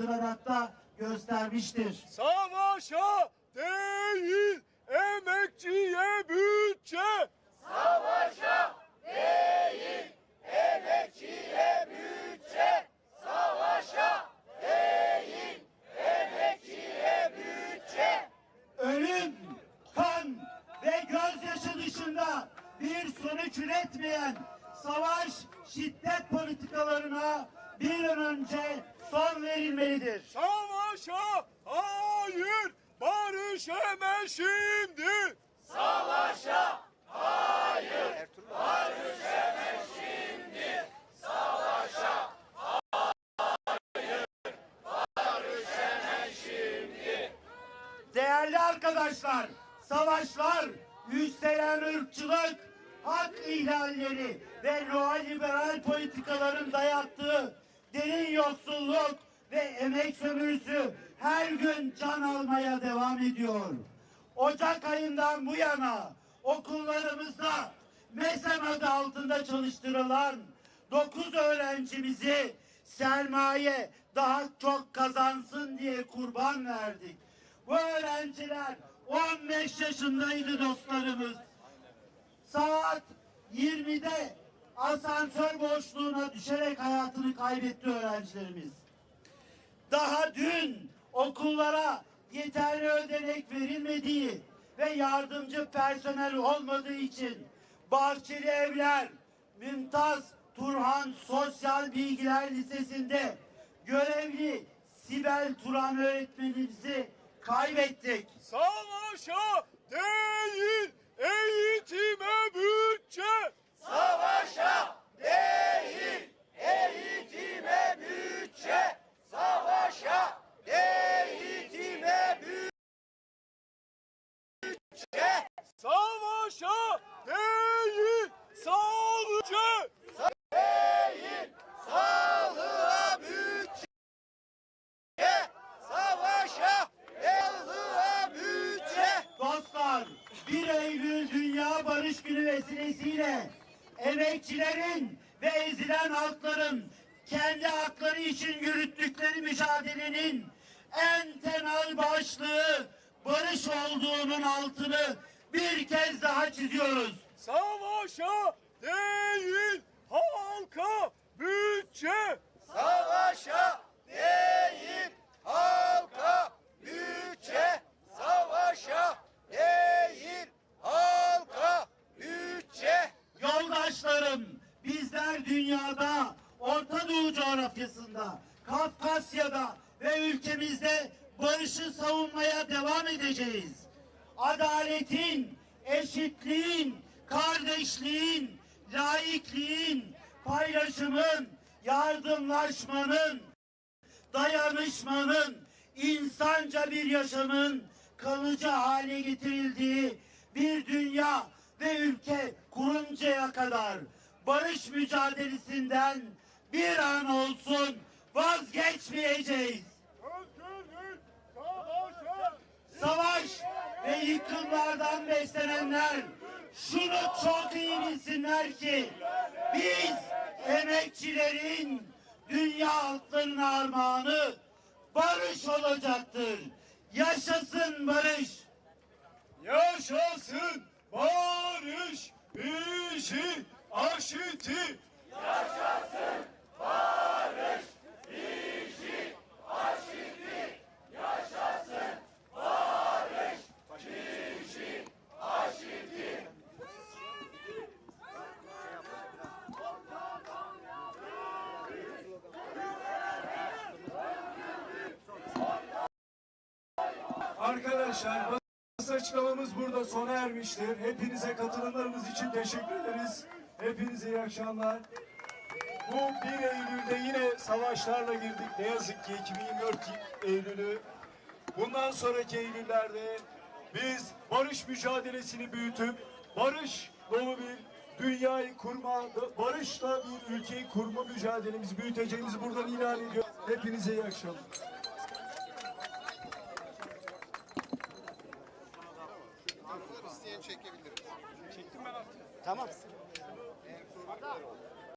barındırarak da göstermiştir. Savaşa değil emekçiye bütçe. ölüm, kan ve gözyaşı dışında bir sonuç üretmeyen savaş, şiddet politikalarına bir an önce son verilmelidir. Savaşa hayır barış hemen şimdi. Değerli arkadaşlar, savaşlar, yükselen ırkçılık, hak ihlalleri ve neoliberal politikaların dayattığı derin yoksulluk ve emek sömürüsü her gün can almaya devam ediyor. Ocak ayından bu yana okullarımızda MESEM adı altında çalıştırılan 9 öğrencimizi sermaye daha çok kazansın diye kurban verdik. Bu öğrenciler 15 yaşındaydı dostlarımız. Saat 20'de asansör boşluğuna düşerek hayatını kaybetti öğrencilerimiz. Daha dün okullara yeterli ödenek verilmediği ve yardımcı personel olmadığı için Bahçeli Evler, Mümtaz Turhan Sosyal Bilgiler Lisesi'nde görevli Sibel Turan öğretmenimizi kaybettik. Savaşa değil 1 Eylül Dünya Barış Günü vesilesiyle emekçilerin ve ezilen halkların kendi hakları için yürüttükleri mücadelenin en temel başlığı barış olduğunun altını bir kez daha çiziyoruz. Savaşa değil halka bütçe. Savaşa değil halka bütçe. Savaşa değil halka bütçe. Yoldaşlarım, bizler dünyada, Orta Doğu coğrafyasında, Kafkasya'da ve ülkemizde barışı savunmaya devam edeceğiz. Adaletin, eşitliğin, kardeşliğin, laikliğin, paylaşımın, yardımlaşmanın, dayanışmanın, insanca bir yaşamın kalıcı hale getirildiği bir dünya ve ülke kuruncaya kadar barış mücadelesinden bir an olsun vazgeçmeyeceğiz. Savaş ve yıkımlardan beslenenler şunu çok iyi bilsinler ki biz emekçilerin dünya halklarının armağanı barış olacaktır. Yaşasın barış. Yaşasın barış bizi aşıtı. Arkadaşlar basın açıklamamız burada sona ermiştir. Hepinize katılımlarınız için teşekkür ederiz. Hepinize iyi akşamlar. Bu 1 Eylül'de yine savaşlarla girdik. Ne yazık ki 2024 Eylül'ü. Bundan sonraki Eylül'lerde biz barış mücadelesini büyütüp barış dolu bir dünyayı kurma, barışla bir ülkeyi kurma mücadelemizi büyüteceğimizi buradan ilan ediyor. Hepinize iyi akşamlar. İsteyen çekebilir. Tamam. 아.